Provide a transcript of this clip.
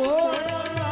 લોકો